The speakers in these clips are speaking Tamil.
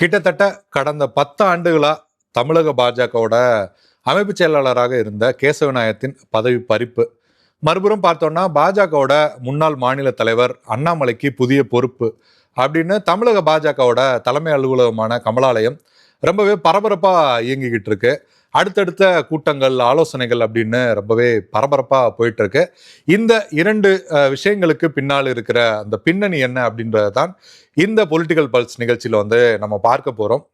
கிட்டத்தட்ட கடந்த பத்து ஆண்டுகளா தமிழக பாஜகவோட அமைப்பு செயலாளராக இருந்த கேசவநாயத்தின் பதவி பறிப்பு. மறுபுறம் பார்த்தோம்னா பாஜகவோட முன்னாள் மாநில தலைவர் அண்ணாமலைக்கு புதிய பொறுப்பு அப்படின்னு தமிழக பாஜகவோட தலைமை அலுவலகமான கமலாலயம் ரொம்பவே பரபரப்பாக இயங்கிக்கிட்டு இருக்கு. அடுத்தடுத்த கூட்டங்கள் ஆலோசனைகள் அப்படின்னு ரொம்பவே பரபரப்பாக போயிட்டு இருக்கு இந்த இரண்டு விஷயங்களுக்கு பின்னால் இருக்கிற அந்த பின்னணி என்ன அப்படின்றது தான் இந்த பொலிட்டிக்கல் பல்ஸ் நிகழ்ச்சியில் வந்து நம்ம பார்க்க போகிறோம்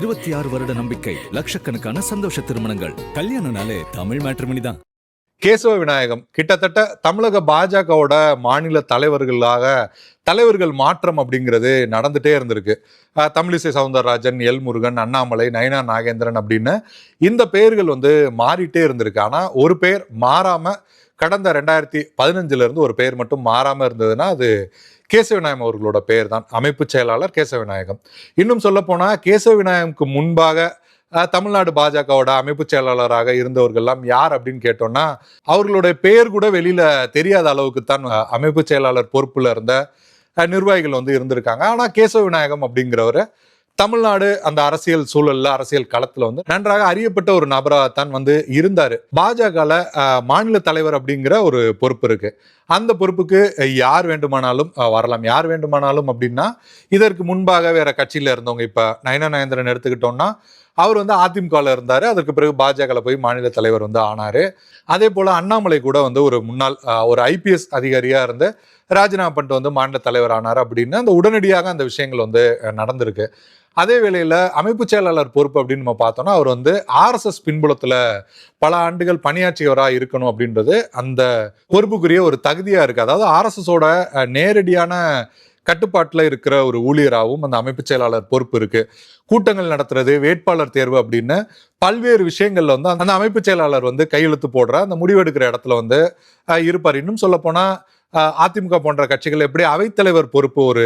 இருபத்தி ஆறு வருட நம்பிக்கை லட்சக்கணக்கான சந்தோஷ திருமணங்கள். கல்யாணம்னாலே தமிழ் மேட்ரிமணி தான் கேசவ விநாயகம் கிட்டத்தட்ட தமிழக பாஜகவோட மாநில தலைவர்களாக தலைவர்கள் மாற்றம் அப்படிங்கிறது நடந்துகிட்டே இருந்திருக்கு. தமிழிசை சவுந்தரராஜன் எல் முருகன் அண்ணாமலை நயனா நாகேந்திரன் அப்படின்னு இந்த பெயர்கள் வந்து மாறிட்டே இருந்திருக்கு. ஆனால் ஒரு பெயர் மாறாமல் கடந்த ரெண்டாயிரத்தி பதினஞ்சுலேருந்து ஒரு பெயர் மட்டும் மாறாமல் இருந்ததுன்னா அது கேசவிநாயகம் அவர்களோட பெயர் தான் அமைப்பு செயலாளர் கேசவவிநாயகம் இன்னும் சொல்லப்போனால் போனா முன்பாக தமிழ்நாடு பாஜகவோட அமைப்பு செயலாளராக இருந்தவர்கள்லாம் யார் அப்படின்னு கேட்டோம்னா அவர்களுடைய பெயர் கூட வெளியில தெரியாத அளவுக்கு தான் அமைப்பு செயலாளர் பொறுப்புல இருந்த நிர்வாகிகள் வந்து இருந்திருக்காங்க. ஆனா கேசவ விநாயகம் அப்படிங்கிறவர் தமிழ்நாடு அந்த அரசியல் சூழல்ல அரசியல் களத்துல வந்து நன்றாக அறியப்பட்ட ஒரு நபராக தான் வந்து இருந்தாரு. பாஜகல மாநில தலைவர் அப்படிங்கிற ஒரு பொறுப்பு இருக்கு. அந்த பொறுப்புக்கு யார் வேண்டுமானாலும் வரலாம். யார் வேண்டுமானாலும் அப்படின்னா இதற்கு முன்பாக வேற கட்சியில இருந்தவங்க இப்ப நயனா நயந்திரன் எடுத்துக்கிட்டோம்னா அவர் வந்து அதிமுகவில் இருந்தார். அதற்கு பிறகு பாஜகவில் போய் மாநில தலைவர் வந்து ஆனாரு. அதே போல் அண்ணாமலை கூட வந்து ஒரு முன்னாள் ஒரு ஐபிஎஸ் அதிகாரியாக இருந்து ராஜினாமா பண்ணிட்டு வந்து மாநில தலைவர் ஆனார் அப்படின்னு அந்த உடனடியாக அந்த விஷயங்கள் வந்து நடந்திருக்கு. அதே வேளையில் அமைப்பு செயலாளர் பொறுப்பு அப்படின்னு நம்ம பார்த்தோம்னா அவர் வந்து ஆர்எஸ்எஸ் பின்புலத்தில் பல ஆண்டுகள் பணியாற்றியவராக இருக்கணும் அப்படின்றது அந்த பொறுப்புக்குரிய ஒரு தகுதியாக இருக்குது அதாவது ஆர்எஸ்எஸோட நேரடியான கட்டுப்பாட்டில் இருக்கிற ஒரு ஊழியராகவும் அந்த அமைப்பு செயலாளர் பொறுப்பு இருக்கு. கூட்டங்கள் நடத்துறது வேட்பாளர் தேர்வு அப்படின்னு பல்வேறு விஷயங்கள்ல வந்து அந்த அமைப்பு செயலாளர் வந்து கையெழுத்து போடுற அந்த முடிவெடுக்கிற இடத்துல வந்து இருப்பார். இன்னும் சொல்ல போனா அதிமுக போன்ற கட்சிகள் எப்படி அவைத்தலைவர் பொறுப்பு ஒரு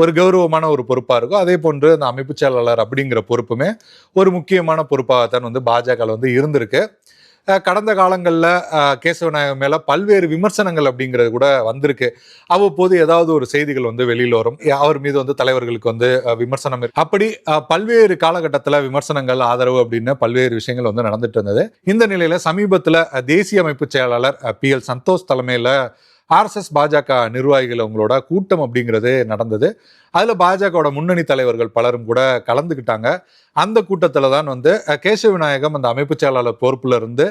ஒரு கௌரவமான ஒரு பொறுப்பாக இருக்கோ அதே போன்று அந்த அமைப்பு செயலாளர் அப்படிங்கிற பொறுப்புமே ஒரு முக்கியமான பொறுப்பாகத்தான் வந்து பாஜக வந்து இருந்திருக்கு. கடந்த காலங்களில் கேசவநாயகம் மேலே பல்வேறு விமர்சனங்கள் அப்படிங்கிறது கூட வந்திருக்கு. அவ்வப்போது ஏதாவது ஒரு செய்திகள் வந்து வெளியில் வரும். அவர் மீது வந்து தலைவர்களுக்கு வந்து விமர்சனம் அப்படி பல்வேறு காலகட்டத்தில் விமர்சனங்கள் ஆதரவு அப்படின்னு பல்வேறு விஷயங்கள் வந்து நடந்துட்டு இருந்தது. இந்த நிலையில் சமீபத்தில் தேசிய அமைப்பு செயலாளர் பி. எல். சந்தோஷ் தலைமையில் ஆர்எஸ்எஸ் பாஜக நிர்வாகிகள் அவங்களோட கூட்டம் அப்படிங்கிறது நடந்தது. அதில் பாஜகவோட முன்னணி தலைவர்கள் பலரும் கூட கலந்துக்கிட்டாங்க. அந்த கூட்டத்தில் தான் வந்து கேசவிநாயகம் கேசவ விநாயகம் அந்த அமைப்பு செயலாளர் பொறுப்பில் இருந்து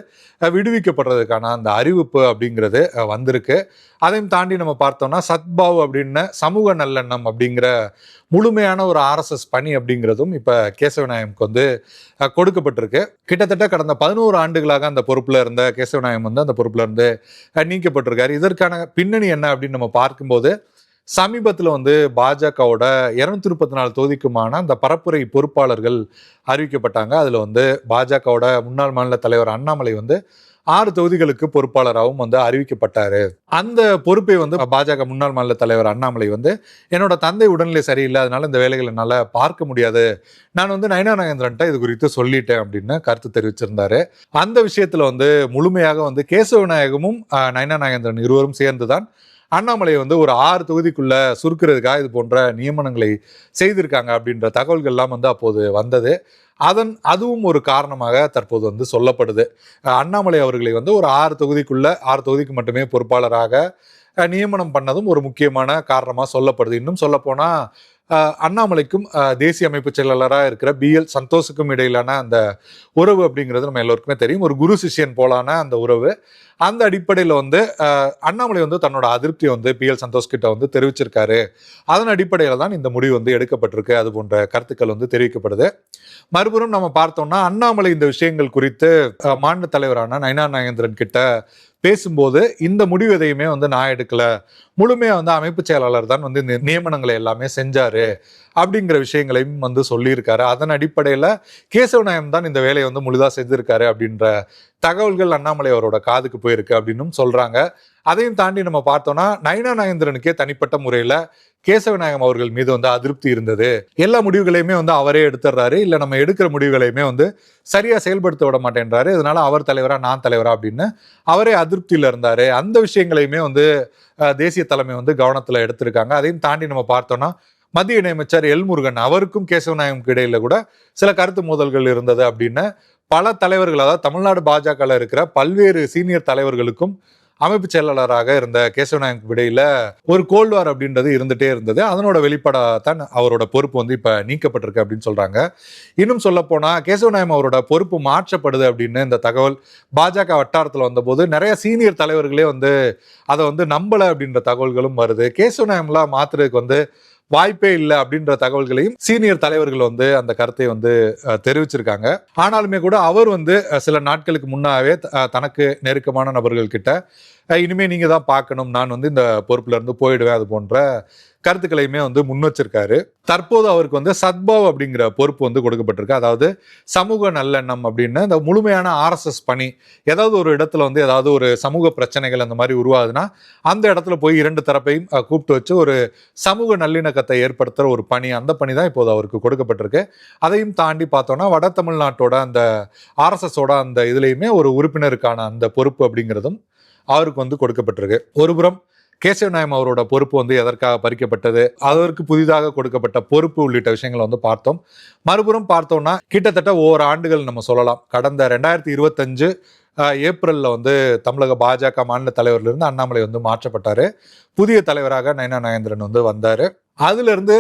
விடுவிக்கப்படுறதுக்கான அந்த அறிவிப்பு அப்படிங்கிறது வந்திருக்கு. அதையும் தாண்டி நம்ம பார்த்தோம்னா சத்பாவ் அப்படின்னு சமூக நல்லெண்ணம் அப்படிங்கிற முழுமையான ஒரு ஆர்எஸ்எஸ் பணி அப்படிங்கிறதும் இப்போ கேசவநாயகம்க்கு வந்து கொடுக்கப்பட்டிருக்கு. கிட்டத்தட்ட கடந்த பதினோரு ஆண்டுகளாக அந்த பொறுப்பில் இருந்த கேசவநாயகம் வந்து அந்த பொறுப்பில் இருந்து நீக்கப்பட்டிருக்காரு. இதற்கான பின்னணி என்ன அப்படின்னு நம்ம பார்க்கும்போது சமீபத்தில் வந்து பாஜகவோட இரநூத்தி முப்பத்தி நாலு தொகுதிக்குமான அந்த பரப்புரை பொறுப்பாளர்கள் அறிவிக்கப்பட்டாங்க. அதில் வந்து பாஜகவோட முன்னாள் மாநில தலைவர் அண்ணாமலை வந்து ஆறு தொகுதிகளுக்கு பொறுப்பாளராகவும் வந்து அறிவிக்கப்பட்டார். அந்த பொறுப்பை வந்து பாஜக முன்னாள் மாநில தலைவர் அண்ணாமலை வந்து என்னோட தந்தை உடல்நிலை சரியில்லை அதனால இந்த வேலைகளை என்னால் பார்க்க முடியாது. நான் வந்து நயனா நாகேந்திரன்ட்ட இது குறித்து சொல்லிட்டேன் அப்படின்னு கருத்து தெரிவிச்சிருந்தாரு. அந்த விஷயத்தில் வந்து முழுமையாக வந்து கேசவ விநாயகமும் நயனா நாகேந்திரன் இருவரும் சேர்ந்து தான் அண்ணாமலையை வந்து ஒரு ஆறு தொகுதிக்குள்ள சுருக்கிறதுக்காக இது போன்ற நியமனங்களை செய்திருக்காங்க அப்படின்ற தகவல்கள்லாம் வந்து அப்போது வந்தது. அதன் அதுவும் ஒரு காரணமாக தற்போது வந்து சொல்லப்படுது. அண்ணாமலை அவர்களை வந்து ஒரு ஆறு தொகுதிக்குள்ள ஆறு தொகுதிக்கு மட்டுமே பொறுப்பாளராக நியமனம் பண்ணதும் ஒரு முக்கியமான காரணமாக சொல்லப்படுது. இன்னும் சொல்லப்போனால் அண்ணாமலைக்கும் தேசிய அமைப்பு செயலாளராக இருக்கிற பி எல் சந்தோஷுக்கும் இடையிலான அந்த உறவு அப்படிங்கிறது நம்ம எல்லோருக்குமே தெரியும். ஒரு குரு சிஷ்யன் போலான அந்த உறவு. அந்த அடிப்படையில் வந்து அண்ணாமலை வந்து தன்னோட அதிருப்தியை வந்து பி எல் சந்தோஷ் கிட்ட வந்து தெரிவிச்சிருக்காரு. அதன் அடிப்படையில் தான் இந்த முடிவு வந்து எடுக்கப்பட்டிருக்கு. அது போன்ற கருத்துக்கள் வந்து தெரிவிக்கப்படுது. மறுபுறம் நம்ம பார்த்தோம்னா அண்ணாமலை இந்த விஷயங்கள் குறித்து மாநில தலைவரான நயனா நாகேந்திரன் கிட்ட பேசும்போது இந்த முடிவு எதையுமே வந்து நான் எடுக்கல. முழுமையாக வந்து அமைப்பு செயலாளர் தான் வந்து இந்த நியமனங்களை எல்லாமே செஞ்சாரு அப்படிங்கிற விஷயங்களையும் வந்து சொல்லியிருக்காரு. அதன் அடிப்படையில் கேசவ நாயம் தான் இந்த வேலையை வந்து முழுதாக செஞ்சிருக்காரு அப்படின்ற தகவல்கள் அண்ணாமலை அவரோட காதுக்கு போயிருக்கு அப்படின்னும் சொல்றாங்க. அதையும் தாண்டி நம்ம பார்த்தோம்னா நயனா நாகேந்திரனுக்கே தனிப்பட்ட முறையில கேசவநாயகம் அவர்கள் மீது வந்து அதிருப்தி இருந்தது. எல்லா முடிவுகளையுமே வந்து அவரே எடுத்துடுறாரு இல்லை நம்ம எடுக்கிற முடிவுகளையுமே வந்து சரியாக செயல்படுத்த விட மாட்டேன்றாரு. இதனால அவர் தலைவரா நான் தலைவரா அப்படின்னு அவரே அதிருப்தியில் இருந்தார். அந்த விஷயங்களையுமே வந்து தேசிய தலைமை வந்து கவனத்தில் எடுத்திருக்காங்க. அதையும் தாண்டி நம்ம பார்த்தோம்னா மத்திய இணையமைச்சர் எல் முருகன் அவருக்கும் கேசவநாயகம் இடையில கூட சில கருத்து மோதல்கள் இருந்தது அப்படின்னு பல தலைவர்கள் அதாவது தமிழ்நாடு பாஜகவில் இருக்கிற பல்வேறு சீனியர் தலைவர்களுக்கும் அமைப்பு செயலாளராக இருந்த கேசவநாயக் இடையில ஒரு கோல்வார் அப்படின்றது இருந்துட்டே இருந்தது. அதனோட வெளிப்பாடாதான் அவரோட பொறுப்பு வந்து இப்போ நீக்கப்பட்டிருக்கு அப்படின்னு சொல்றாங்க. இன்னும் சொல்ல கேசவநாயம் அவரோட பொறுப்பு மாற்றப்படுது அப்படின்னு இந்த தகவல் பாஜக வட்டாரத்தில் வந்தபோது நிறைய சீனியர் தலைவர்களே வந்து அதை வந்து நம்பலை அப்படின்ற தகவல்களும் வருது. கேசவநாயம்லாம் மாத்துறதுக்கு வந்து வாய்ப்பே இல்லை அப்படின்ற தகவல்களையும் சீனியர் தலைவர்கள் வந்து அந்த கருத்தை வந்து தெரிவிச்சிருக்காங்க. ஆனாலுமே கூட அவர் வந்து சில நாட்களுக்கு முன்னாவே தனக்கு நெருக்கமான நபர்கள் கிட்ட இனிமேல் நீங்கள் தான் பார்க்கணும். நான் வந்து இந்த பொறுப்புலேருந்து போயிடுவேன். அது போன்ற கருத்துக்களையுமே வந்து முன் வச்சிருக்காரு தற்போது அவருக்கு வந்து சத்பாவ் அப்படிங்கிற பொறுப்பு வந்து கொடுக்கப்பட்டிருக்கு. அதாவது சமூக நல்லெண்ணம் அப்படின்னு இந்த முழுமையான ஆர்எஸ்எஸ் பணி ஏதாவது ஒரு இடத்துல வந்து ஏதாவது ஒரு சமூக பிரச்சனைகள் அந்த மாதிரி உருவாகுதுன்னா அந்த இடத்துல போய் இரண்டு தரப்பையும் கூப்பிட்டு வச்சு ஒரு சமூக நல்லிணக்கத்தை ஏற்படுத்துகிற ஒரு பணி அந்த பணி தான் இப்போது அவருக்கு கொடுக்கப்பட்டிருக்கு. அதையும் தாண்டி பார்த்தோன்னா வட தமிழ்நாட்டோட அந்த ஆர்எஸ்எஸோட அந்த இதுலேயுமே ஒரு உறுப்பினருக்கான அந்த பொறுப்பு அப்படிங்கிறதும் அவருக்கு வந்து கொடுக்கப்பட்டிருக்கு. ஒருபுறம் கேசவ நாயம் அவரோட பொறுப்பு வந்து எதற்காக பறிக்கப்பட்டது? அதற்கு புதிதாக கொடுக்கப்பட்ட பொறுப்பு உள்ளிட்ட விஷயங்களை வந்து பார்த்தோம். மறுபுறம் பார்த்தோம்னா கிட்டத்தட்ட ஒவ்வொரு ஆண்டுகள் நம்ம சொல்லலாம். கடந்த ரெண்டாயிரத்தி இருபத்தஞ்சு ஏப்ரலில் வந்து தமிழக பாஜக மாநில தலைவர்லேருந்து அண்ணாமலை வந்து மாற்றப்பட்டார். புதிய தலைவராக நயனா நயேந்திரன் வந்து வந்தார். அதுலேருந்து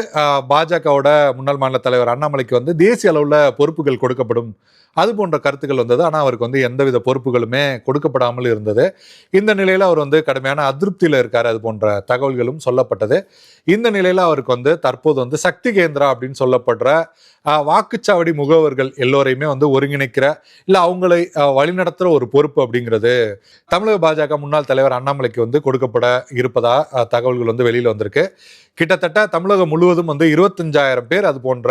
பாஜகவோட முன்னாள் மாநில தலைவர் அண்ணாமலைக்கு வந்து தேசிய அளவில் பொறுப்புகள் கொடுக்கப்படும். அது போன்ற கருத்துக்கள் வந்தது. ஆனால் அவருக்கு வந்து எந்தவித பொறுப்புகளுமே கொடுக்கப்படாமல் இருந்தது. இந்த நிலையில் அவர் வந்து கடுமையான அதிருப்தியில் இருக்கார். அது போன்ற தகவல்களும் சொல்லப்பட்டது. இந்த நிலையில் அவருக்கு வந்து தற்போது வந்து சக்தி கேந்திரா அப்படின்னு சொல்லப்படுற வாக்குச்சாவடி முகவர்கள் எல்லோரையுமே வந்து ஒருங்கிணைக்கிற இல்லை அவங்களை வழிநடத்துகிற ஒரு பொறுப்பு அப்படிங்கிறது தமிழக பாஜக முன்னாள் தலைவர் அண்ணாமலைக்கு வந்து கொடுக்கப்பட இருப்பதா தகவல்கள் வந்து வெளியில் வந்திருக்கு. கிட்டத்தட்ட தமிழகம் முழுவதும் வந்து இருபத்தஞ்சாயிரம் பேர் அது போன்ற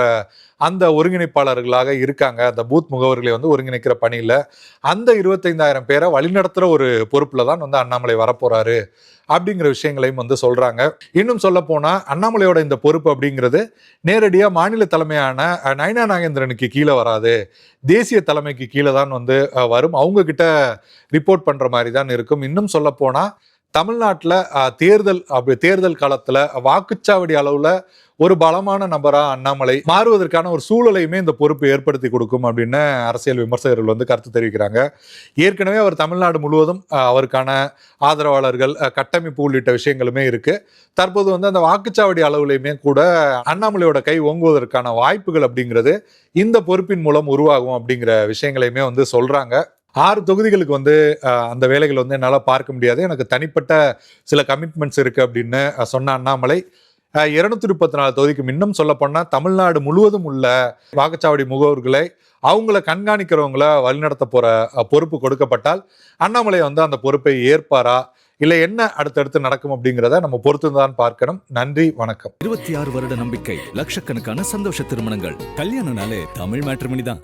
அந்த ஒருங்கிணைப்பாளர்களாக இருக்காங்க. அந்த பூத் முகவர்களை வந்து ஒருங்கிணைக்கிற பணியில் அந்த இருபத்தைந்தாயிரம் பேரை வழிநடத்துகிற ஒரு பொறுப்பில் தான் வந்து அண்ணாமலை வரப்போகிறாரு அப்படிங்கிற விஷயங்களையும் வந்து சொல்கிறாங்க இன்னும் சொல்ல போனால் அண்ணாமலையோட இந்த பொறுப்பு அப்படிங்கிறது நேரடியாக மாநில தலைமையான நயனா நாகேந்திரனுக்கு கீழே வராது. தேசிய தலைமைக்கு கீழே தான் வந்து வரும். அவங்க கிட்ட ரிப்போர்ட் பண்ணுற மாதிரி தான் இருக்கும். இன்னும் சொல்ல போனால் தமிழ்நாட்டில் தேர்தல் அப்படி தேர்தல் காலத்தில் வாக்குச்சாவடி அளவில் ஒரு பலமான நபரா அண்ணாமலை மாறுவதற்கான ஒரு சூழலையுமே இந்த பொறுப்பு ஏற்படுத்தி கொடுக்கும் அப்படின்னு அரசியல் விமர்சகர்கள் வந்து கருத்து தெரிவிக்கிறாங்க. ஏற்கனவே அவர் தமிழ்நாடு முழுவதும் அவருக்கான ஆதரவாளர்கள் கட்டமைப்பு உள்ளிட்ட விஷயங்களுமே இருக்கு. தற்போது வந்து அந்த வாக்குச்சாவடி அளவுலையுமே கூட அண்ணாமலையோட கை ஓங்குவதற்கான வாய்ப்புகள் அப்படிங்கிறது இந்த பொறுப்பின் மூலம் உருவாகும் அப்படிங்கிற விஷயங்களையுமே வந்து சொல்றாங்க. ஆறு தொகுதிகளுக்கு வந்து அந்த வேலைகள் வந்து என்னால் பார்க்க முடியாது. எனக்கு தனிப்பட்ட சில கமிட்மெண்ட்ஸ் இருக்குது அப்படின்னு சொன்ன அண்ணாமலை. இருநூத்தி முப்பத்தி நாலு தொகுதிக்கு இன்னும் சொல்லப்போனால் தமிழ்நாடு முழுவதும் உள்ள வாக்குச்சாவடி முகவர்களை அவங்கள கண்காணிக்கிறவங்கள வழிநடத்த போகிற பொறுப்பு கொடுக்கப்பட்டால் அண்ணாமலை வந்து அந்த பொறுப்பை ஏற்பாரா? இல்லை என்ன அடுத்தடுத்து நடக்கும் அப்படிங்கிறத நம்ம பொறுத்து தான் பார்க்கணும். நன்றி வணக்கம். இருபத்தி ஆறு வருட நம்பிக்கை லட்சக்கணக்கான சந்தோஷ திருமணங்கள். கல்யாணம்னாலே தமிழ் மேட்ரிமணி தான்